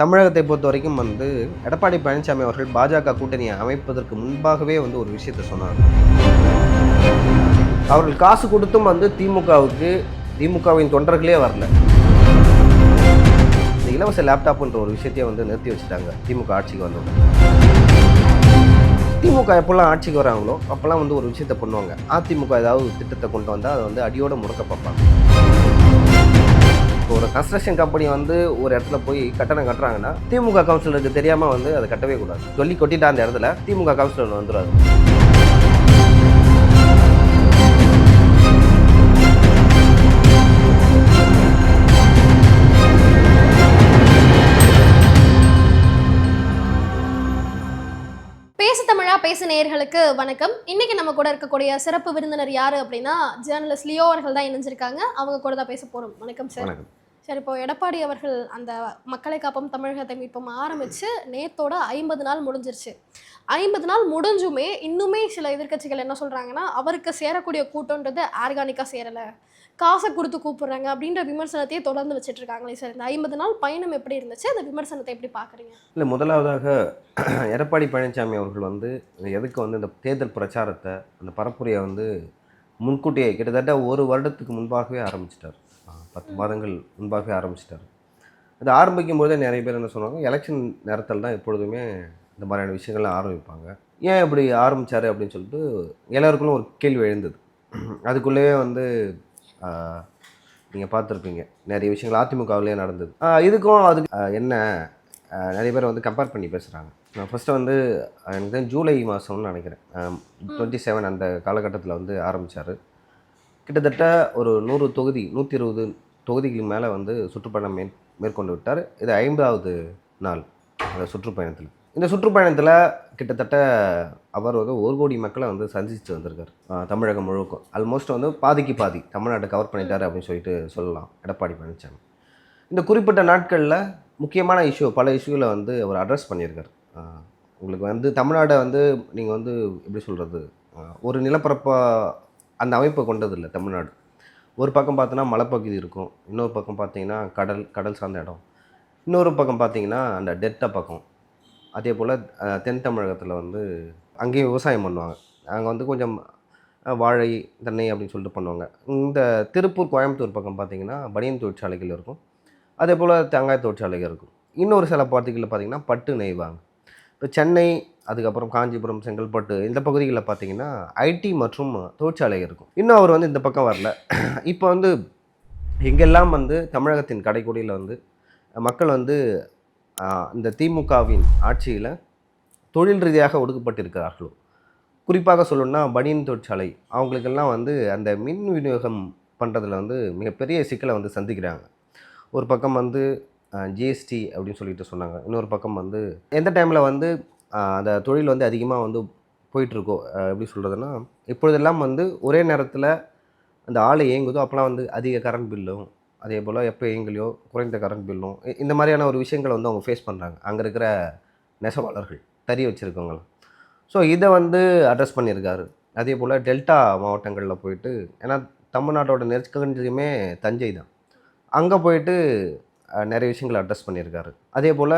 தமிழகத்தை பொறுத்த வரைக்கும் வந்து எடப்பாடி பழனிசாமி அவர்கள் பாஜக கூட்டணியை அமைப்பதற்கு முன்பாகவே வந்து ஒரு விஷயத்தை சொன்னார். அவர்கள் காசு கொடுத்தும் வந்து திமுகவுக்கு திமுகவின் தொண்டர்களே வரல. இந்த இலவச லேப்டாப்ன்ற ஒரு விஷயத்தையே வந்து நிறுத்தி வச்சுட்டாங்க திமுக ஆட்சிக்கு வந்தவங்க. திமுக எப்போல்லாம் ஆட்சிக்கு வராங்களோ அப்போல்லாம் வந்து ஒரு விஷயத்தை பண்ணுவாங்க. அதிமுக ஏதாவது திட்டத்தை கொண்டு வந்தால் அதை வந்து அடியோடு முடக்க பார்ப்பாங்க. கன்ஸ்ட்ரக்ஷன் கம்பெனி வந்து ஒரு இடத்துல போய் கட்டணம் கட்டுறாங்கன்னா திமுக கவுன்சிலருக்கு தெரியாமல் வந்து அதை கட்டவே கூடாது. சொல்லி கொட்டிட்டா அந்த இடத்துல திமுக கவுன்சிலர் வந்துடாது பேசு தமிழா பேசு நேயர்களுக்கு வணக்கம். இன்னைக்கு நம்ம கூட இருக்கக்கூடிய சிறப்பு விருந்தினர் யாரு அப்படின்னா ஜேர்னலிஸ்ட் லியோ அவர்கள் தான் இணைஞ்சிருக்காங்க. அவங்க கூட தான் பேச போறோம். வணக்கம் சார் வணக்கம். சரி இப்போ எடப்பாடி அவர்கள் அந்த மக்களை காப்போம் தமிழகத்தை மீட்போம் ஆரம்பித்து நேத்தோட ஐம்பது நாள் முடிஞ்சிருச்சு. ஐம்பது நாள் முடிஞ்சுமே இன்னுமே சில எதிர்க்கட்சிகள் என்ன சொல்கிறாங்கன்னா அவருக்கு சேரக்கூடிய கூட்டம்ன்றது ஆர்கானிக்காக சேரலை. காசை கொடுத்து கூப்பிட்றாங்க அப்படின்ற விமர்சனத்தையே தொடர்ந்து வச்சுட்டு இருக்காங்களே சார். இந்த ஐம்பது நாள் பயணம் எப்படி இருந்துச்சு? அந்த விமர்சனத்தை எப்படி பார்க்குறீங்க இல்லை முதலாவதாக எடப்பாடி பழனிசாமி அவர்கள் வந்து எதுக்கு வந்து இந்த தேர்தல் பிரச்சாரத்தை அந்த பரப்புரையை வந்து முன்கூட்டியே கிட்டத்தட்ட ஒரு வருடத்துக்கு முன்பாகவே ஆரம்பிச்சிட்டார். பத்து மாதங்கள் முன்பாகவே ஆரம்பிச்சிட்டார். அது ஆரம்பிக்கும் போதே நிறைய பேர் என்ன சொன்னாங்க எலெக்ஷன் நேரத்தில் தான் எப்பொழுதுமே இந்த மாதிரியான விஷயங்கள்லாம் ஆரம்பிப்பாங்க ஏன் இப்படி ஆரம்பித்தார் அப்படின்னு சொல்லிட்டு எல்லாருக்குள்ளும் ஒரு கேள்வி எழுந்தது. அதுக்குள்ளேயே வந்து நீங்கள் பார்த்துருப்பீங்க. நிறைய விஷயங்கள் அதிமுகவிலே நடந்தது. இதுக்கும் அதுக்கு என்ன நிறைய பேர் வந்து கம்பேர் பண்ணி பேசுகிறாங்க நான் ஃபஸ்ட்டு வந்து எனக்கு தான் ஜூலை மாதம்னு நினைக்கிறேன். டுவெண்ட்டி செவன் அந்த காலகட்டத்தில் வந்து ஆரம்பித்தார் கிட்டத்தட்ட ஒரு நூறு தொகுதி நூற்றி இருபது தொகுதிகளுக்கு மேலே வந்து சுற்றுப்பயணம் மே மேற்கொண்டு விட்டார். இது ஐந்தாவது நாள் அந்த சுற்றுப்பயணத்தில். இந்த சுற்றுப்பயணத்தில் கிட்டத்தட்ட அவர் வந்து ஒரு கோடி மக்களை வந்து சந்திச்சு வந்திருக்கார் தமிழகம் முழுக்கும் ஆல்மோஸ்ட் வந்து பாதிக்கு பாதி தமிழ்நாட்டை கவர் பண்ணிட்டார் அப்படின்னு சொல்லிட்டு சொல்லலாம். எடப்பாடி பழனிசாமி இந்த குறிப்பிட்ட நாட்களில் முக்கியமான இஷ்யூ பல இஷ்யூவில் வந்து அவர் அட்ரஸ் பண்ணியிருக்கார். உங்களுக்கு வந்து தமிழ்நாடை வந்து நீங்கள் வந்து எப்படி சொல்கிறது ஒரு நிலப்பரப்பாக அந்த அமைப்பை கொண்டதில்லை தமிழ்நாடு. ஒரு பக்கம் பார்த்தோன்னா மலைப்பகுதி இருக்கும். இன்னொரு பக்கம் பார்த்தீங்கன்னா கடல் கடல் சார்ந்த இடம். இன்னொரு பக்கம் பார்த்தீங்கன்னா அந்த டெல்டா பக்கம். அதே போல் தென் தமிழகத்தில் வந்து அங்கேயும் விவசாயம் பண்ணுவாங்க. அங்கே வந்து கொஞ்சம் வாழை தென்னை அப்படின்னு சொல்லிட்டு பண்ணுவாங்க. இந்த திருப்பூர் கோயம்புத்தூர் பக்கம் பார்த்தீங்கன்னா பனியன் தொழிற்சாலைகள் இருக்கும். அதே போல் தேங்காய் தொழிற்சாலைகள் இருக்கும். இன்னொரு சில பகுதிகளில் பார்த்தீங்கன்னா பட்டு நெய்வாங்க. இப்போ சென்னை அதுக்கப்புறம் காஞ்சிபுரம் செங்கல்பட்டு இந்த பகுதிகளில் பார்த்தீங்கன்னா ஐடி மற்றும் தொழிற்சாலை இருக்கும். இன்னும் அவர் வந்து இந்த பக்கம் வரல. இப்போ வந்து எங்கெல்லாம் வந்து தமிழகத்தின் கடைக்கோடியில் வந்து மக்கள் வந்து இந்த திமுகவின் ஆட்சியில் தொழில் ரீதியாக ஒடுக்கப்பட்டிருக்கிறார்களோ. குறிப்பாக சொல்லணும்னா பனியன் தொழிற்சாலை அவங்களுக்கெல்லாம் வந்து அந்த மின் விநியோகம் பண்ணுறதுல வந்து மிகப்பெரிய சிக்கலை வந்து சந்திக்கிறாங்க. ஒரு பக்கம் வந்து ஜிஎஸ்டி அப்படின்னு சொல்லிட்டு சொன்னாங்க. இன்னொரு பக்கம் வந்து எந்த டைமில் வந்து அந்த தொழில் வந்து அதிகமாக வந்து போயிட்டுருக்கோ எப்படி சொல்கிறதுனா இப்பொழுதெல்லாம் வந்து ஒரே நேரத்தில் அந்த ஆள் இயங்குதோ அப்போலாம் வந்து அதிக கரண்ட் பில்லும் அதே போல் எப்போ இயங்கலையோ குறைந்த கரண்ட் பில்லும் இந்த மாதிரியான ஒரு விஷயங்களை வந்து அவங்க ஃபேஸ் பண்ணுறாங்க அங்கே இருக்கிற நெசவாளர்கள் தறி வச்சுருக்கவங்க ஸோ இதை வந்து அட்ரஸ் பண்ணியிருக்காரு. அதே போல் டெல்டா மாவட்டங்களில் போயிட்டு ஏன்னா தமிழ்நாட்டோட நெருக்கஞ்சுமே தஞ்சை தான். அங்கே போயிட்டு நிறைய விஷயங்களை அட்ரஸ் பண்ணியிருக்காரு. அதே போல்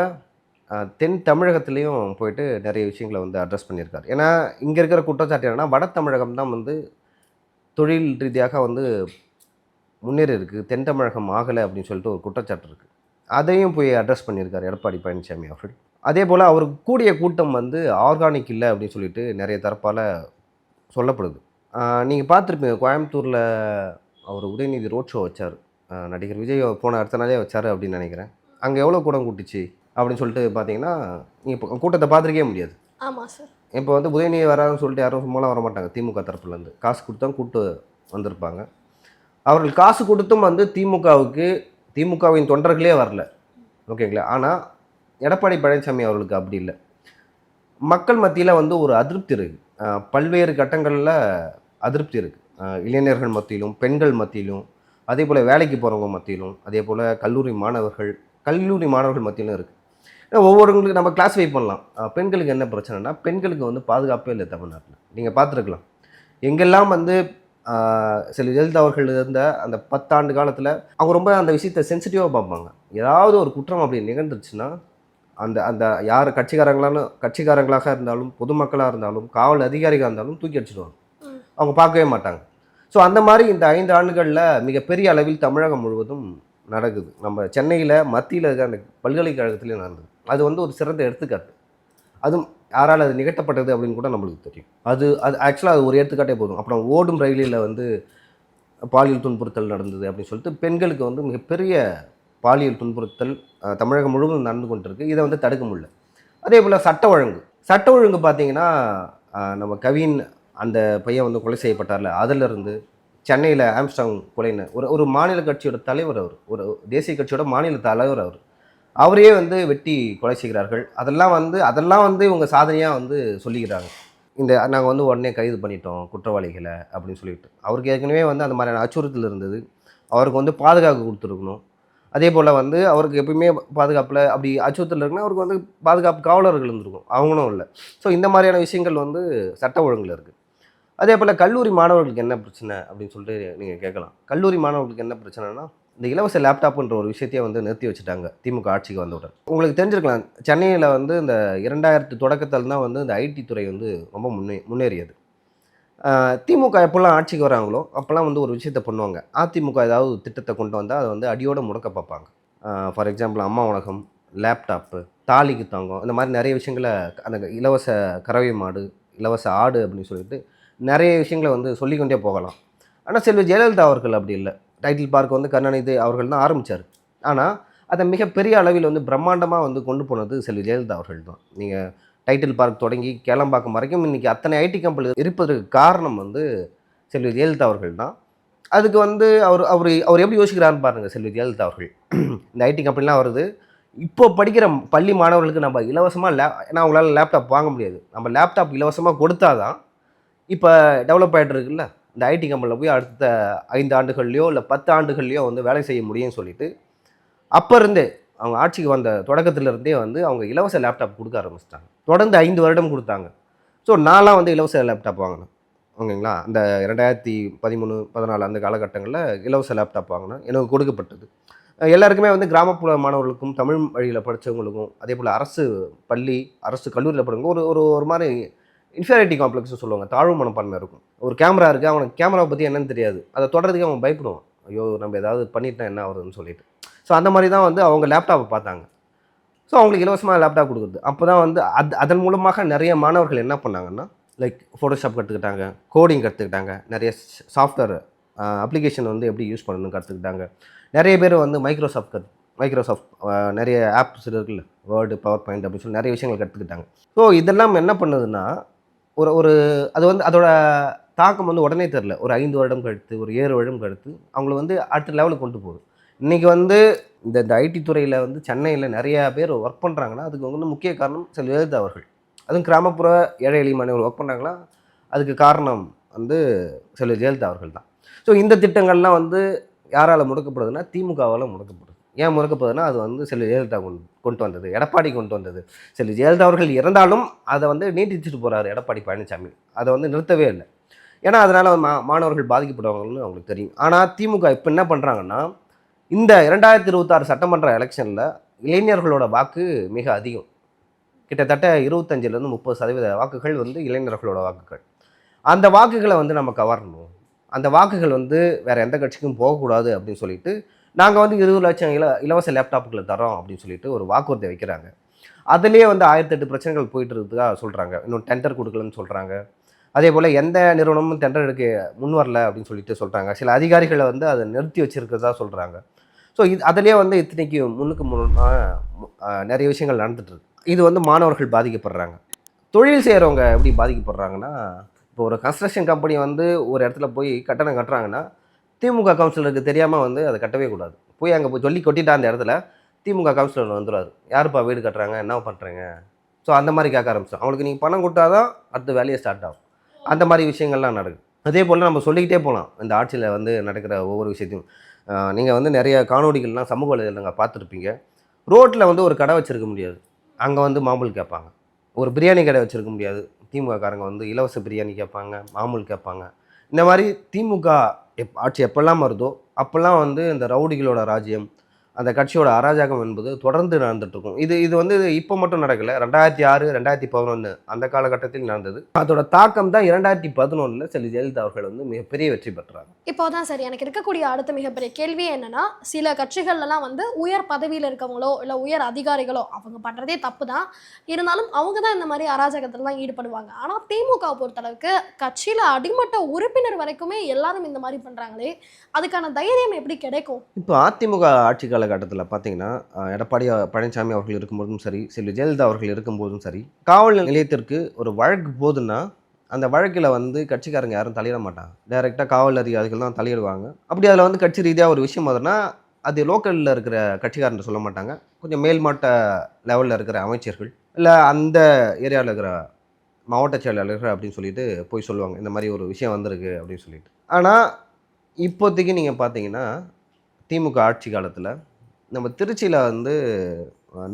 தென் தமிழகத்துலேயும் போயிட்டு நிறைய விஷயங்களை வந்து அட்ரஸ் பண்ணியிருக்காரு. ஏன்னா இங்கே இருக்கிற குற்றச்சாட்டு என்னென்னா வட தமிழகம் தான் வந்து தொழில் ரீதியாக வந்து முன்னேறி இருக்குது தென் தமிழகம் ஆகலை அப்படின்னு சொல்லிட்டு ஒரு குற்றச்சாட்டு இருக்குது அதையும் போய் அட்ரஸ் பண்ணியிருக்காரு எடப்பாடி பழனிசாமி அவர்கள். அதே போல் அவருக்கு கூடிய கூட்டம் வந்து ஆர்கானிக் இல்லை அப்படின்னு சொல்லிட்டு நிறைய தரப்பால் சொல்லப்படுது. நீங்கள் பார்த்துருப்பீங்க கோயம்புத்தூரில் அவர் உதயநிதி ரோட் ஷோ வச்சார். நடிகர் விஜய் போன அடுத்த நாளே வச்சார் அப்படின்னு நினைக்கிறேன். அங்கே எவ்வளோ கூட்டம் கூட்டுச்சு அப்படின்னு சொல்லிட்டு பார்த்தீங்கன்னா நீங்கள் இப்போ கூட்டத்தை பார்த்துருக்கே முடியாது. ஆமா சார் இப்போ வந்து உதயநிதி வராதுன்னு சொல்லிட்டு யாரும் சும்மாலாம் வர மாட்டாங்க திமுக தரப்புலேருந்து காசு கொடுத்தா கூட்டு வந்திருப்பாங்க. அவர்கள் காசு கொடுத்தும் வந்து திமுகவுக்கு திமுகவின் தொண்டர்களே வரல. ஓகேங்களா? ஆனால் எடப்பாடி பழனிசாமி அவர்களுக்கு அப்படி இல்லை. மக்கள் மத்தியில் வந்து ஒரு அதிருப்தி இருக்குது பல்வேறு கட்டங்களில் அதிருப்தி இருக்குது இளைஞர்கள் மத்தியிலும் பெண்கள் மத்தியிலும் அதே போல் வேலைக்கு போகிறவங்க மத்தியிலும் அதே போல் கல்லூரி மாணவர்கள் கல்லூரி மாணவர்கள் மத்தியிலும் இருக்குது ஒவ்வொருவங்களுக்கு நம்ம கிளாஸிஃபை பண்ணலாம். பெண்களுக்கு என்ன பிரச்சனைனா பெண்களுக்கு வந்து பாதுகாப்பே இல்லை தமிழ்நாட்டில். நீங்கள் பார்த்துருக்கலாம். எங்கெல்லாம் வந்து சில ஜெயலலிதா அவர்கள் இருந்த அந்த பத்தாண்டு காலத்தில் அவங்க ரொம்ப அந்த விஷயத்தை சென்சிட்டிவாக பார்ப்பாங்க. ஏதாவது ஒரு குற்றம் அப்படி நிகழ்ந்துருச்சுன்னா அந்த அந்த யார் கட்சிக்காரங்களாலும் கட்சிக்காரங்களாக இருந்தாலும் பொதுமக்களாக இருந்தாலும் காவல் அதிகாரிகளாக இருந்தாலும் தூக்கி அடிச்சிடுவாங்க. அவங்க பார்க்கவே மாட்டாங்க. ஸோ அந்த மாதிரி இந்த ஐந்து ஆண்டுகளில் மிகப்பெரிய அளவில் தமிழகம் முழுவதும் நடக்குது. நம்ம சென்னையில் மத்தியில் இருக்க அந்த பல்கலைக்கழகத்துலேயும் நடந்தது. அது வந்து ஒரு சிறந்த எடுத்துக்காட்டு. அதுவும் யாரால் அது நிகழ்த்தப்பட்டது அப்படின்னு கூட நம்மளுக்கு தெரியும். அது அது ஆக்சுவலாக அது ஒரு எடுத்துக்காட்டே போதும். அப்புறம் ஓடும் ரயிலில் வந்து பாலியல் துன்புறுத்தல் நடந்தது அப்படின்னு சொல்லிட்டு பெண்களுக்கு வந்து மிகப்பெரிய பாலியல் துன்புறுத்தல் தமிழகம் முழுவதும் நடந்து கொண்டிருக்கு. இதை வந்து தடுக்க முடியல. அதே போல் சட்ட ஒழுங்கு. சட்ட ஒழுங்கு பார்த்திங்கன்னா நம்ம கவின் அந்த பையன் வந்து கொலை செய்யப்பட்டார்ல அதிலிருந்து சென்னையில் ஆம்ஸ்டாங் கொலைன்னு ஒரு ஒரு மாநில கட்சியோட தலைவர் அவர் ஒரு தேசிய கட்சியோட மாநில தலைவர் அவர். அவரையே வந்து வெட்டி கொலை செய்கிறார்கள். அதெல்லாம் வந்து அதெல்லாம் வந்து இவங்க சாதனையாக வந்து சொல்லிக்கிறாங்க. இந்த நாங்கள் வந்து உடனே கைது பண்ணிட்டோம் குற்றவாளிகளை அப்படின்னு சொல்லிட்டு. அவருக்கு ஏற்கனவே வந்து அந்த மாதிரியான அச்சுறுத்தல் இருந்தது. அவருக்கு வந்து பாதுகாப்பு கொடுத்துருக்கணும். அதே போல் வந்து அவருக்கு எப்பயுமே பாதுகாப்பில் அப்படி அச்சுறுத்தல் இருக்குன்னா அவருக்கு வந்து பாதுகாப்பு காவலர்கள் இருந்திருக்கும். அவங்களும் இல்லை. ஸோ இந்த மாதிரியான விஷயங்கள் வந்து சட்ட ஒழுங்கில் இருக்குது அதே போல் கல்லூரி மாணவர்களுக்கு என்ன பிரச்சனை அப்படின்னு சொல்லிட்டு நீங்கள் கேட்கலாம். கல்லூரி மாணவர்களுக்கு என்ன பிரச்சனைனா இந்த இலவச லேப்டாப்ன்ற ஒரு விஷயத்தையே வந்து நிறுத்தி வச்சுட்டாங்க திமுக ஆட்சிக்கு வந்தவுடன். உங்களுக்கு தெரிஞ்சிருக்கலாம் சென்னையில் வந்து இந்த இரண்டாயிரத்து தொடக்கத்தில் தான் வந்து இந்த ஐடி துறை வந்து ரொம்ப முன்னே முன்னேறியது. திமுக எப்போல்லாம் ஆட்சிக்கு வராங்களோ அப்போல்லாம் வந்து ஒரு விஷயத்த பண்ணுவாங்க. அதிமுக ஏதாவது ஒரு திட்டத்தை கொண்டு வந்தால் அதை வந்து அடியோடு முடக்க பார்ப்பாங்க. ஃபார் எக்ஸாம்பிள் அம்மா உலகம் லேப்டாப்பு தாலிக்கு தங்கம் இந்த மாதிரி நிறைய விஷயங்களை அந்த இலவச கறவை மாடு இலவச ஆடு அப்படின்னு சொல்லிட்டு நிறைய விஷயங்களை வந்து சொல்லிக்கொண்டே போகலாம். ஆனால் செல்வி ஜெயலலிதா அவர்கள் அப்படி இல்லை. டைட்டில் பார்க் வந்து கருணாநிதி அவர்கள் தான் ஆரம்பித்தார் ஆனால் அதை மிகப்பெரிய அளவில் வந்து பிரம்மாண்டமாக வந்து கொண்டு போனது செல்வி ஜெயலலிதா அவர்கள் தான். நீங்கள் டைட்டில் பார்க் தொடங்கி கேளம்பாக்கம் வரைக்கும் இன்றைக்கி அத்தனை ஐடி கம்பெனி இருப்பதற்கு காரணம் வந்து செல்வி ஜெயலலிதா அவர்கள் தான். அதுக்கு வந்து அவர் அவர் அவர் எப்படி யோசிக்கிறாருன்னு பாருங்கள் செல்வி ஜெயலலிதா அவர்கள். இந்த ஐடி கம்பெனிலாம் வருது. இப்போ படிக்கிற பள்ளி மாணவர்களுக்கு நம்ம இலவசமாக லே ஏன்னா அவங்களால லேப்டாப் வாங்க முடியாது. நம்ம லேப்டாப் இலவசமாக கொடுத்தாதான் இப்போ டெவலப் ஆகிட்டு இருக்குல்ல இந்த ஐடி கம்பெனியில் போய் அடுத்த ஐந்து ஆண்டுகள்லையோ இல்லை பத்து ஆண்டுகள்லையோ வந்து வேலை செய்ய முடியும்னு சொல்லிட்டு அப்போ இருந்தே அவங்க ஆட்சிக்கு வந்த தொடக்கத்துலேருந்தே வந்து அவங்க இலவச லேப்டாப் கொடுக்க ஆரம்பிச்சிட்டாங்க. தொடர்ந்து ஐந்து வருடம் கொடுத்தாங்க. ஸோ நான்லாம் வந்து இலவச லேப்டாப் வாங்கினேன். ஓகேங்களா? அந்த ரெண்டாயிரத்தி பதிமூணு பதினாலு அந்த காலகட்டங்களில் இலவச லேப்டாப் வாங்கினேன். எனக்கு கொடுக்கப்பட்டது. எல்லாருக்குமே வந்து கிராமப்புற மாணவர்களுக்கும் தமிழ் வழியில் படித்தவங்களுக்கும் அதே போல் அரசு பள்ளி அரசு கல்லூரியில் படிங்க ஒரு ஒரு ஒரு மாதிரி இன்ஃபீரியாரிட்டி காம்ப்ளெக்ஸ்னு சொல்லுவாங்க. தாழ்வு மனப்பான்மை இருக்கும். ஒரு கேமரா இருக்குது அவனுக்கு கேமராவை பற்றி என்னன்னு தெரியாது. அதை தொடர்றதுக்கு அவன் பயப்படுவான். ஐயோ நம்ம ஏதாவது பண்ணிட்டா என்ன ஆகுதுன்னு சொல்லிட்டு. ஸோ அந்த மாதிரி தான் வந்து அவங்க லேப்டாப்பை பார்த்தாங்க. ஸோ அவங்களுக்கு இலவசமாக லேப்டாப் கொடுக்குறது. அப்போ தான் வந்து அது அதன் மூலமாக நிறைய மாணவர்கள் என்ன பண்ணாங்கன்னா லைக் ஃபோட்டோஷாப் கற்றுக்கிட்டாங்க கோடிங் கற்றுக்கிட்டாங்க நிறைய சாஃப்ட்வேர் அப்ளிகேஷன் வந்து எப்படி யூஸ் பண்ணணும்னு கற்றுக்கிட்டாங்க நிறைய பேர் வந்து மைக்ரோசாஃப்ட் கற்று மைக்ரோசாஃப்ட் நிறைய ஆப்ஸ் இருக்குல்ல வேர்டு பவர் பாயிண்ட் அப்படின்னு சொல்லி நிறைய விஷயங்கள் கற்றுக்கிட்டாங்க ஸோ இதெல்லாம் என்ன பண்ணுதுன்னா ஒரு ஒரு அது வந்து அதோட தாக்கம் வந்து உடனே தெரில ஒரு ஐந்து வருடம் கழித்து ஒரு ஏழு வருடம் கழித்து அவங்கள வந்து அடுத்த லெவலுக்கு கொண்டு போகுது. இன்றைக்கி வந்து இந்த இந்த ஐடி துறையில் வந்து சென்னையில் நிறையா பேர் ஒர்க் பண்ணுறாங்கன்னா அதுக்கு வந்து முக்கிய காரணம் சில ஜெயலலிதா அவர்கள். அதுவும் கிராமப்புற ஏழை எளிய மாணவர்கள் ஒர்க் பண்ணுறாங்கன்னா அதுக்கு காரணம் வந்து செல்வி ஜெயலலிதா அவர்கள் தான். ஸோ இந்த திட்டங்கள்லாம் வந்து யாரால் முடக்கப்படுதுன்னா திமுகவால் முடக்கப்படுது. ஏன் முடக்கப்படுதுன்னா அது வந்து செல்வி ஜெயலலிதா கொண்டு கொண்டு வந்தது எடப்பாடி கொண்டு வந்தது. சரி ஜெயலலிதா அவர்கள் இறந்தாலும் அதை வந்து நீட்டிச்சுட்டு போகிறாரு எடப்பாடி பழனிசாமி. அதை வந்து நிறுத்தவே இல்லை. ஏன்னா அதனால் மா மாணவர்கள் பாதிக்கப்படுவாங்கன்னு அவங்களுக்கு தெரியும். ஆனால் திமுக இப்போ என்ன பண்ணுறாங்கன்னா இந்த இரண்டாயிரத்தி இருபத்தாறு சட்டமன்ற எலெக்ஷனில் இளைஞர்களோட வாக்கு மிக அதிகம். கிட்டத்தட்ட இருபத்தஞ்சிலேருந்து முப்பது சதவீத வாக்குகள் வந்து இளைஞர்களோட வாக்குகள். அந்த வாக்குகளை வந்து நம்ம கவரணும். அந்த வாக்குகள் வந்து வேறு எந்த கட்சிக்கும் போகக்கூடாது அப்படின்னு சொல்லிட்டு நாங்கள் வந்து இருபது லட்சம் இல இலவச லேப்டாப்புகளை தரோம் அப்படின்னு சொல்லிட்டு ஒரு வாக்குறுதி வைக்கிறாங்க. அதுலேயே வந்து ஆயிரத்தெட்டு பிரச்சனைகள் போயிட்டு இருக்குதா சொல்கிறாங்க இன்னும் டெண்டர் கொடுக்கலன்னு சொல்கிறாங்க அதே போல் எந்த நிறுவனமும் டெண்டர் எடுக்க முன் வரல அப்படின்னு சொல்லிட்டு சொல்கிறாங்க சில அதிகாரிகளை வந்து அதை நிறுத்தி வச்சுருக்கிறதா சொல்கிறாங்க ஸோ இது அதிலே வந்து இத்தனைக்கு முன்னுக்கு முன்னாக நிறைய விஷயங்கள் நடந்துட்டு இது வந்து மாணவர்கள் பாதிக்கப்படுறாங்க. தொழில் செய்கிறவங்க எப்படி பாதிக்கப்படுறாங்கன்னா இப்போ ஒரு கன்ஸ்ட்ரக்ஷன் கம்பெனி வந்து ஒரு இடத்துல போய் கட்டணம் கட்டுறாங்கன்னா திமுக கவுன்சிலருக்கு தெரியாமல் வந்து அதை கட்டவே கூடாது. போய் அங்கே போய் சொல்லி கொட்டிட்டா அந்த இடத்துல திமுக கவுன்சிலர் வந்துடுவார் யாருப்பா வீடு கட்டுறாங்க? என்ன பண்ணுறீங்க ஸோ அந்த மாதிரி கேட்க ஆரம்பிச்சோம் அவங்களுக்கு நீங்கள் பணம் கொடுத்தாதான் அடுத்த வேலையை ஸ்டார்ட் ஆகும். அந்த மாதிரி விஷயங்கள்லாம் நடக்கும் அதே போல் நம்ம சொல்லிக்கிட்டே போகலாம் இந்த ஆட்சியில் வந்து நடக்கிற ஒவ்வொரு விஷயத்தையும். நீங்கள் வந்து நிறைய காணொலிகள்லாம் சமூக வலைதளங்கள் பார்த்துருப்பீங்க. ரோட்டில் வந்து ஒரு கடை வச்சுருக்க முடியாது. அங்கே வந்து மாமூல் கேட்பாங்க. ஒரு பிரியாணி கடை வச்சுருக்க முடியாது. திமுக காரங்க வந்து இலவச பிரியாணி கேட்பாங்க மாமூல் கேட்பாங்க. இந்த மாதிரி திமுக எப் ஆட்சி எப்பெல்லாம் வருதோ அப்போல்லாம் வந்து இந்த ரவுடிகளோட ராஜ்யம் அந்த கட்சியோட அராஜகம் என்பது தொடர்ந்து நடந்துட்டு இருக்கும் இது இது வந்து இப்போ மட்டும் நடக்கல. ரெண்டாயிரத்தி ஆறு ரெண்டாயிரத்தி பதினொன்று அந்த காலகட்டத்தில் நடந்தது. அதோட தாக்கம் தான் இரண்டாயிரத்தி பதினொன்றில் செல்வி ஜெயலலிதா அவர்கள் வந்து மிகப்பெரிய வெற்றி பெற்றாங்க இப்போதான் சரி எனக்கு இருக்கக்கூடிய அடுத்த மிகப்பெரிய கேள்வி என்னன்னா சில கட்சிகள்லாம் வந்து உயர் பதவியில் இருக்கவங்களோ இல்லை உயர் அதிகாரிகளோ அவங்க பண்றதே தப்பு தான் இருந்தாலும் அவங்க தான் இந்த மாதிரி அராஜகத்திலலாம் ஈடுபடுவாங்க. ஆனால் திமுக பொறுத்தளவுக்கு கட்சியில அடிமட்ட உறுப்பினர் வரைக்குமே எல்லாரும் இந்த மாதிரி பண்றாங்களே அதுக்கான தைரியம் எப்படி கிடைக்கும்? இப்போ அதிமுக ஆட்சி காலகட்டத்தில் பார்த்தீங்கன்னா எடப்பாடி பழனிசாமி அவர்கள் இருக்கும்போதும் சரி செல்வி ஜெயலலிதா அவர்கள் இருக்கும்போதும் சரி காவல் நிலையத்திற்கு ஒரு வழக்கு போகுதுன்னா அந்த வழக்கில் வந்து கட்சிக்காரங்க யாரும் தலையிட மாட்டாங்க. டைரெக்டாக காவல் அதிகாரிகள் தான் தலையிடுவாங்க. அப்படி அதில் வந்து கட்சி ரீதியாக ஒரு விஷயம் வருதுன்னா அது லோக்கலில் இருக்கிற கட்சிக்காரன் சொல்ல மாட்டாங்க. கொஞ்சம் மேல்மட்ட லெவலில் இருக்கிற அமைச்சர்கள் இல்லை அந்த ஏரியாவில் இருக்கிற மாவட்ட செயலாளர்கள் அப்படின்னு சொல்லிட்டு போய் சொல்லுவாங்க. இந்த மாதிரி ஒரு விஷயம் வந்திருக்கு அப்படின்னு சொல்லிட்டு. ஆனால் இப்போதைக்கு நீங்கள் பார்த்தீங்கன்னா திமுக ஆட்சி காலத்தில் நம்ம திருச்சியில் வந்து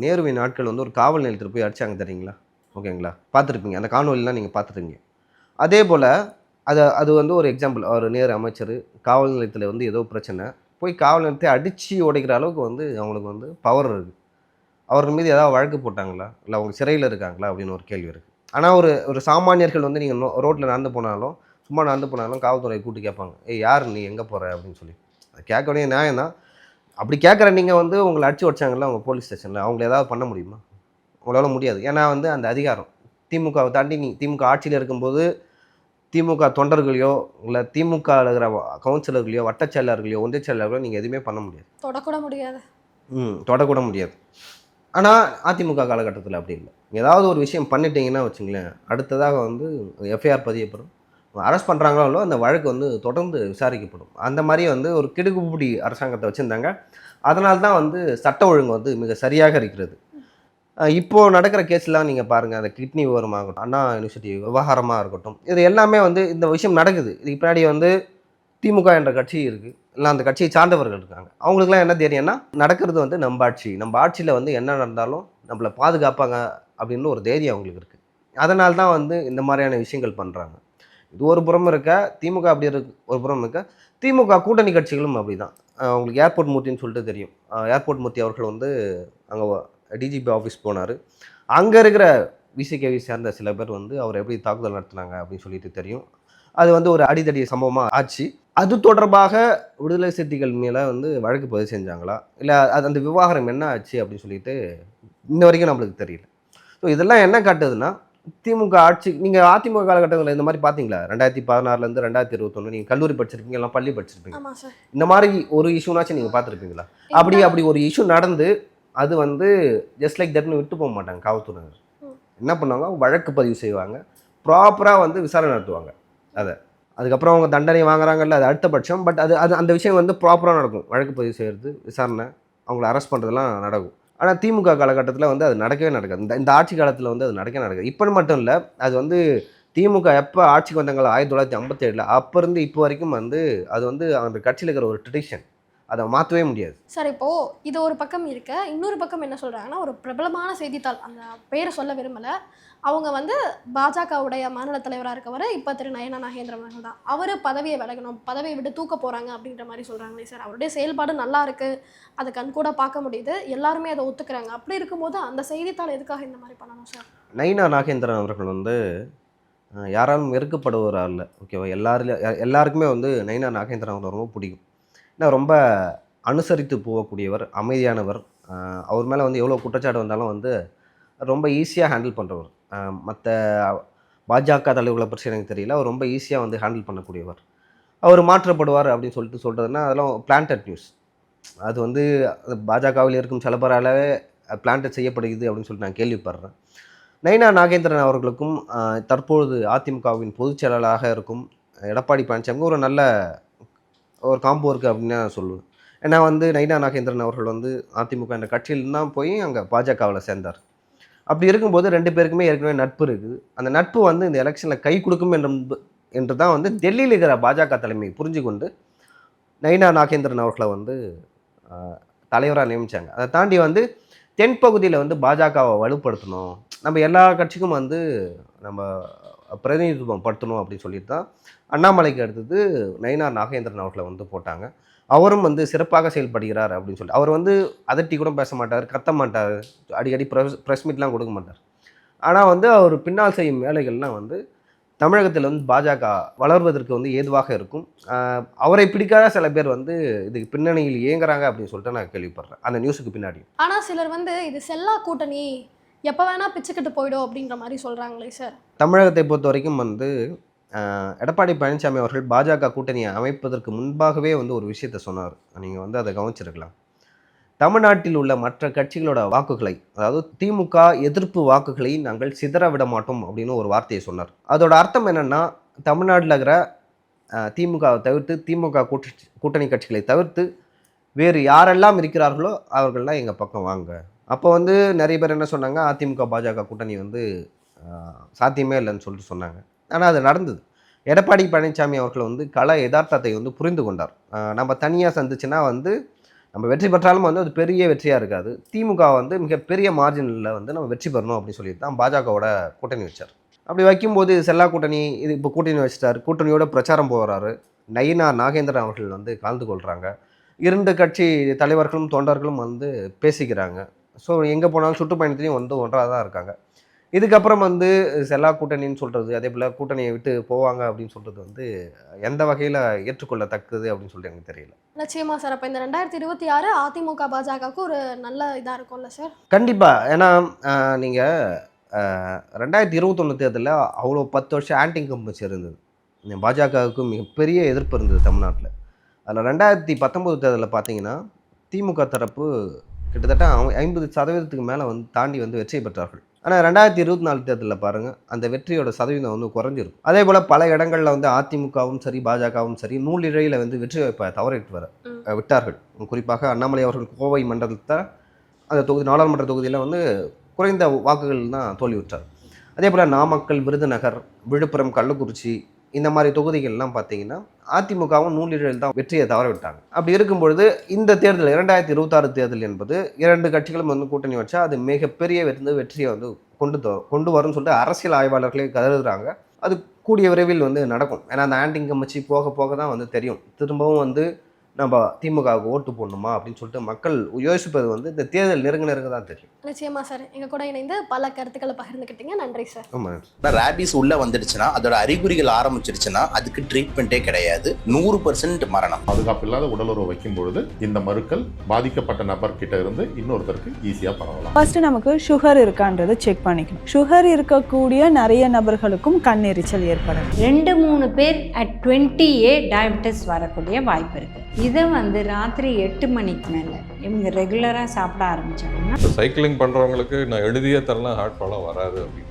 நேருவின் நாட்கள் வந்து ஒரு காவல் நிலையத்தில் போய் அடிச்சாங்க தெரியுங்களா? ஓகேங்களா? பார்த்துருப்பீங்க. அந்த காணொலிலாம் நீங்கள் பார்த்துருப்பீங்க. அதே போல் அது அது வந்து ஒரு எக்ஸாம்பிள் ஒரு நேரு அமைச்சர் காவல் நிலையத்தில் வந்து ஏதோ பிரச்சனை. போய் காவல் நிலையத்தை அடித்து உடைக்கிற அளவுக்கு வந்து அவங்களுக்கு வந்து பவர் இருக்குது அவர்கள் மீது ஏதாவது வழக்கு போட்டாங்களா? இல்லை அவங்க சிறையில் இருக்காங்களா? அப்படின்னு ஒரு கேள்வி இருக்குது ஆனால் ஒரு ஒரு சாமானியர்கள் வந்து நீங்கள் ரோட்டில் நடந்து போனாலும் சும்மா நடந்து போனாலும் காவல்துறையை கூட்டி கேட்பாங்க. ஏய் யார் நீ? எங்கே போகிற அப்படின்னு சொல்லி. அதை கேட்க வேண்டிய நியாயம் தான் அப்படி கேட்குற நீங்கள் வந்து உங்களை அடிச்சு வச்சாங்கல்ல அவங்க போலீஸ் ஸ்டேஷனில் அவங்கள ஏதாவது பண்ண முடியுமா? உங்களால் முடியாது. ஏன்னா வந்து அந்த அதிகாரம் திமுகவை தாண்டி நீ திமுக ஆட்சியில் இருக்கும்போது திமுக தொண்டர்களையோ இல்லை திமுக இருக்கிற கவுன்சிலர்களையோ வட்டச் செயலாளர்களையோ ஒன்றிய செயலாளர்களோ நீங்கள் எதுவுமே பண்ண முடியாது. தொடக்கூட முடியாது. ம் தொடக்கூட முடியாது. ஆனால் அதிமுக காலகட்டத்தில் அப்படி இல்லை. ஏதாவது ஒரு விஷயம் பண்ணிட்டீங்கன்னா வச்சுங்களேன் அடுத்ததாக வந்து எஃப்ஐஆர் பதியப்படும். அரெஸ்ட் பண்ணுறாங்களோ அந்த வழக்கு வந்து தொடர்ந்து விசாரிக்கப்படும். அந்த மாதிரி வந்து ஒரு கிடுகுப்பிடி அரசாங்கத்தை வச்சுருந்தாங்க. அதனால தான் வந்து சட்ட ஒழுங்கு வந்து மிக சரியாக இருக்கிறது. இப்போது இப்போ நடக்கிற கேஸ்லாம் நீங்கள் பாருங்கள் அந்த கிட்னி விவரமாகட்டும் அண்ணா யூனிவர்சிட்டி விவகாரமாக இருக்கட்டும் இது எல்லாமே வந்து இந்த விஷயம் நடக்குது. இதுக்கு பின்னாடி வந்து திமுக என்ற கட்சி இருக்குது இல்லை அந்த கட்சியை சார்ந்தவர்கள் இருக்காங்க. அவங்களுக்குலாம் என்ன தைரியம்னா நடக்கிறது வந்து நம்ம ஆட்சி. நம்ம ஆட்சியில் வந்து என்ன நடந்தாலும் நம்மளை பாதுகாப்பாங்க அப்படின்னு ஒரு தைரியம் அவங்களுக்கு இருக்குது அதனால தான் வந்து இந்த மாதிரியான விஷயங்கள் பண்ணுறாங்க இது ஒரு புறம் இருக்க திமுக அப்படி இருக்கு ஒரு புறம் இருக்க. திமுக கூட்டணி கட்சிகளும் அப்படி தான் உங்களுக்கு ஏர்போர்ட் மூர்த்தின்னு சொல்லிட்டு தெரியும். ஏர்போர்ட் மூர்த்தி அவர்கள் வந்து அங்கே டிஜிபி ஆஃபீஸ் போனார். அங்கே இருக்கிற விசிகேவி சேர்ந்த சில பேர் வந்து அவர் எப்படி தாக்குதல் நடத்தினாங்க அப்படின்னு சொல்லிட்டு தெரியும். அது வந்து ஒரு அடித்தடி சம்பவமாக ஆச்சு. அது தொடர்பாக விடுதலை சிறுத்தைகள் மேலே வந்து வழக்கு பதிவு செஞ்சாங்களா? இல்லை அது அந்த விவகாரம் என்ன ஆச்சு அப்படின்னு சொல்லிட்டு இன்ன வரைக்கும் நம்மளுக்கு தெரியல. ஸோ இதெல்லாம் என்ன காட்டுதுன்னா திமுக ஆட்சி நீங்கள் அதிமுக காலகட்டங்களில் இந்த மாதிரி பார்த்தீங்களா ரெண்டாயிரத்தி பதினாறுலேருந்து ரெண்டாயிரத்தி இருபத்தொன்று நீங்கள் கல்லூரி படிச்சிருப்பீங்க எல்லாம் பள்ளி படிச்சிருப்பீங்க. இந்த மாதிரி ஒரு இஷ்யூனாச்சும் நீங்கள் பார்த்துருப்பீங்களா அப்படி அப்படி ஒரு இஷ்யூ நடந்து அது வந்து ஜஸ்ட் லைக் தட்னு விட்டு போக மாட்டாங்க காவல்துறையினர். என்ன பண்ணுவாங்க? வழக்கு பதிவு செய்வாங்க. ப்ராப்பராக வந்து விசாரணை நடத்துவாங்க. அதை. அதுக்கப்புறம் அவங்க தண்டனை வாங்குறாங்கல்ல அது அடுத்த பட்சம். பட் அது அது அந்த விஷயம் வந்து ப்ராப்பராக நடக்கும். வழக்கு பதிவு செய்கிறது விசாரணை அவங்கள அரெஸ்ட் பண்ணுறதுலாம் நடக்கும். ஆனால் திமுக காலகட்டத்தில் வந்து அது நடக்கவே நடக்காது. இந்த இந்த ஆட்சி காலத்தில் வந்து அது நடக்கவே நடக்காது. இப்போ மட்டும் இல்லை அது வந்து திமுக எப்போ ஆட்சிக்கு வந்தாங்களோ ஆயிரத்தி தொள்ளாயிரத்தி ஐம்பத்தேழில் அப்போ இருந்து இப்போ வரைக்கும் வந்து அது வந்து அந்த கட்சியில் இருக்கிற ஒரு ட்ரெடிஷன் அதை மாற்றவே முடியாது. சார் இப்போ இது ஒரு பக்கம் இருக்க. இன்னொரு பக்கம் என்ன சொல்றாங்கன்னா ஒரு பிரபலமான செய்தித்தாள் அந்த பேரை சொல்ல விரும்பல. அவங்க வந்து பாஜகவுடைய மாநில தலைவராக இருக்கவர் இப்போ திரு நயனா நாகேந்திரன் அவர்கள் தான். அவர் பதவியை விலகணும் பதவியை விட்டு தூக்க போறாங்க அப்படின்ற மாதிரி சொல்றாங்களே சார். அவருடைய செயல்பாடு நல்லா இருக்கு. அதை கண் கூட பார்க்க முடியுது. எல்லாருமே அதை ஒத்துக்கிறாங்க. அப்படி இருக்கும்போது அந்த செய்தித்தாள் எதுக்காக இந்த மாதிரி பண்ணணும் சார்? நைனா நாகேந்திரன் அவர்கள் வந்து யாராலும் வெறுக்கப்படுவர் அல்ல ஓகேவா? எல்லாரிலும் எ- எல்லாருக்குமே வந்து நைனா நாகேந்திரன் அவர்கள் ரொம்ப பிடிக்கும். ஏன்னா ரொம்ப அனுசரித்து போகக்கூடியவர் அமைதியானவர். அவர் மேலே வந்து எவ்வளோ குற்றச்சாட்டு வந்தாலும் வந்து ரொம்ப ஈஸியாக ஹேண்டில் பண்ணுறவர் மற்ற பாஜக தலைவர்களை பற்றி எனக்கு தெரியல. அவர் ரொம்ப ஈஸியாக வந்து ஹேண்டில் பண்ணக்கூடியவர். அவர் மாற்றப்படுவார் அப்படின்னு சொல்லிட்டு சொல்கிறதுனா அதெல்லாம் பிளான்டட் நியூஸ் அது வந்து பாஜகவில் இருக்கும் சில பேராலவே பிளான்டட் செய்யப்படுகிறது அப்படின்னு சொல்லிட்டு நான் கேள்விப்படுறேன். நைனா நாகேந்திரன் அவர்களுக்கும் தற்பொழுது அதிமுகவின் பொதுச் செயலாளராக இருக்கும் எடப்பாடி பழனிசாமிக்கும் ஒரு நல்ல ஒரு காம்போ இருக்குது அப்படின்னு நான் சொல்லுவேன். ஏன்னா வந்து நைனா நாகேந்திரன் அவர்கள் வந்து அதிமுக என்ற கட்சியில் தான் போய் அங்கே பாஜகவில் சேர்ந்தார். அப்படி இருக்கும்போது ரெண்டு பேருக்குமே ஏற்கனவே நட்பு இருக்குது. அந்த நட்பு வந்து இந்த எலெக்ஷனில் கை கொடுக்கும் என்று என்று தான் வந்து டெல்லியில் இருக்கிற பாஜக தலைமை புரிஞ்சு கொண்டு நைனா நாகேந்திரன் அவர்களை வந்து தலைவராக நியமித்தாங்க அதை தாண்டி வந்து தென்பகுதியில் வந்து பாஜகவை வலுப்படுத்தணும். நம்ம எல்லா கட்சிக்கும் வந்து நம்ம பிரதிநிதித்துவம் படுத்தணும் அப்படின்னு சொல்லிட்டு தான் அண்ணாமலைக்கு அடுத்தது நயினார் நாகேந்திரன் அவர்களை வந்து போட்டாங்க. அவரும் வந்து சிறப்பாக செயல்படுகிறார் அப்படின்னு சொல்லி அவர் வந்து அதட்டி கூட பேச மாட்டார் கத்த மாட்டார் அடிக்கடி ப்ரெஸ் ப்ரெஸ் மீட்லாம் கொடுக்க மாட்டார். ஆனால் வந்து அவர் பின்னால் செய்யும் வேலைகள்லாம் வந்து தமிழகத்தில் வந்து பாஜக வளர்வதற்கு வந்து ஏதுவாக இருக்கும். அவரை பிடிக்காத சில பேர் வந்து இதுக்கு பின்னணியில் இயங்குறாங்க அப்படின்னு சொல்லிட்டு நான் கேள்விப்படுறேன். அந்த நியூஸுக்கு பின்னாடி. ஆனால் சிலர் வந்து இது செல்லா கூட்டணி எப்போ வேணால் பிச்சுக்கிட்டு போயிடும் அப்படின்ற மாதிரி சொல்கிறாங்களே சார். தமிழகத்தை பொறுத்த வரைக்கும் வந்து எடப்பாடி பழனிசாமி அவர்கள் பாஜக கூட்டணியை அமைப்பதற்கு முன்பாகவே வந்து ஒரு விஷயத்த சொன்னார். நீங்கள் வந்து அதை கவனிச்சிருக்கலாம். தமிழ்நாட்டில் உள்ள மற்ற கட்சிகளோட வாக்குகளை அதாவது திமுக எதிர்ப்பு வாக்குகளை நாங்கள் சிதற விட மாட்டோம் அப்படின்னு ஒரு வார்த்தையை சொன்னார். அதோட அர்த்தம் என்னென்னா தமிழ்நாட்டில் இருக்கிற திமுகவை தவிர்த்து திமுக கூட்டணி கட்சிகளை தவிர்த்து வேறு யாரெல்லாம் இருக்கிறார்களோ அவர்கள்லாம் எங்கள் பக்கம் வாங்க. அப்போ வந்து நிறைய பேர் என்ன சொன்னாங்க அதிமுக பாஜக கூட்டணி வந்து சாத்தியமே இல்லைன்னு சொல்லிட்டு சொன்னாங்க. ஆனால் அது நடந்தது. எடப்பாடி பழனிசாமி அவர்கள் வந்து கள யதார்த்தத்தை வந்து புரிந்து கொண்டார். நம்ம தனியாக சந்திச்சுன்னா வந்து நம்ம வெற்றி பெற்றாலும் வந்து அது பெரிய வெற்றியாக இருக்காது. திமுக வந்து மிகப்பெரிய மார்ஜினில் வந்து நம்ம வெற்றி பெறணும் அப்படின்னு சொல்லிட்டு தான் பாஜகவோட கூட்டணி வச்சார். அப்படி வைக்கும்போது செல்லா கூட்டணி இது இப்போ கூட்டணி வச்சிட்டார். கூட்டணியோட பிரச்சாரம் போகிறாரு நயினா நாகேந்திரன் அவர்கள் வந்து கலந்து கொள்கிறாங்க இரண்டு கட்சி தலைவர்களும் தொண்டர்களும் வந்து பேசிக்கிறாங்க. ஸோ எங்கே போனாலும் சுற்றுப்பயணத்துலையும் வந்து ஒன்றாக தான் இருக்காங்க. இதுக்கப்புறம் வந்து செல்லா கூட்டணின்னு சொல்கிறது அதே போல் கூட்டணியை விட்டு போவாங்க அப்படின்னு சொல்கிறது வந்து எந்த வகையில் ஏற்றுக்கொள்ளத்தக்கது அப்படின்னு சொல்லிட்டு எனக்கு தெரியல. நிச்சயமா சார். அப்ப இந்த ரெண்டாயிரத்தி இருபத்தி ஆறு அதிமுக பாஜகவுக்கு ஒரு நல்ல இதா இருக்கும்ல சார்? கண்டிப்பாக ஏன்னா நீங்கள் ரெண்டாயிரத்தி இருபத்தொன்று தேர்தலில் அவ்வளோ பத்து வருஷம் ஆன்டி இன்கம்பன்சி இருந்தது இந்த பாஜகவுக்கு மிகப்பெரிய எதிர்ப்பு இருந்தது தமிழ்நாட்டில். அதில் ரெண்டாயிரத்தி பத்தொம்போது தேர்தலில் பார்த்தீங்கன்னா திமுக தரப்பு கிட்டத்தட்ட ஐம்பது சதவீதத்துக்கு மேலே வந்து தாண்டி வந்து வெற்றி பெற்றார்கள். ஆனால் ரெண்டாயிரத்தி இருபத்தி நாலு தேர்தலில் பாருங்கள் அந்த வெற்றியோட சதவீதம் வந்து குறைஞ்சிருக்கும். அதே போல் பல இடங்களில் வந்து அதிமுகவும் சரி பாஜகவும் சரி நூலிழையில் வந்து வெற்றி வாய்ப்பை தவறிட்டு வர விட்டார்கள். குறிப்பாக அண்ணாமலை அவர்கள் கோவை மண்டலத்தை அந்த தொகுதி நாடாளுமன்ற தொகுதியில் வந்து குறைந்த வாக்குகள் தான் தோல்வி விட்டார் அதே போல் நாமக்கல் விருதுநகர் விழுப்புரம் கள்ளக்குறிச்சி இந்த மாதிரி தொகுதிகள்லாம் பார்த்தீங்கன்னா அதிமுகவும் நூலிழல் தான் வெற்றியை தவற விட்டாங்க அப்படி இருக்கும் பொழுது இந்த தேர்தல் இரண்டாயிரத்தி இருபத்தாறு தேர்தல் என்பது இரண்டு கட்சிகளும் வந்து கூட்டணி வச்சா அது மிகப்பெரிய வந்து வெற்றியை வந்து கொண்டு கொண்டு வரும்னு சொல்லிட்டு அரசியல் ஆய்வாளர்களே கருதுறாங்க அது கூடிய விரைவில் வந்து நடக்கும். ஏன்னா அந்த ஆண்டிங் கமிச்சி போக போக தான் வந்து தெரியும். திரும்பவும் வந்து நம்ம திமுகவுக்கு ஓட்டு போடணுமா அப்படின்னு சொல்லிட்டு மக்கள் யோசிப்பது வந்து இந்த தேர்தல் நெருங்க நெருங்க தான் தெரியும். நிச்சயமா சார். எங்க கூட இணைந்து பல கருத்துக்களை பகிர்ந்துக்கிட்டீங்க நன்றி சார். நன்றி. ரேபிஸ் உள்ள வந்துடுச்சுன்னா அதோட அறிகுறிகள் ஆரம்பிச்சிருச்சுன்னா அதுக்கு ட்ரீட்மெண்ட்டே கிடையாது. நூறு பர்சன்ட் மரணம். பாதுகாப்பு இல்லாத உடலுறவு வைக்கும் பொழுது இந்த மருக்கள் பாதிக்கப்பட்ட நபர்கிட்ட இருந்து இன்னொருத்தருக்கு ஈஸியாக பரவலாம். ஃபர்ஸ்ட் நமக்கு சுகர் இருக்கான்றதை செக் பண்ணிக்கணும். சுகர் இருக்கக்கூடிய நிறைய நபர்களுக்கும் கண் எரிச்சல் ஏற்படும் ரெண்டு மூணு பேர் அட் டுவெண்ட்டி ஏ டயபெட்டிஸ் வரக்கூடிய வாய்ப்பு இருக்குது இதை வந்து ராத்திரி எட்டு மணிக்கு மேலே இவங்க ரெகுலராக சாப்பிட ஆரம்பிச்சாங்கன்னா இப்போ சைக்கிளிங் பண்ணுறவங்களுக்கு நான் எழுதியே தரலாம் ஹார்ட் ஃபாலோ வராது அப்படின்னு.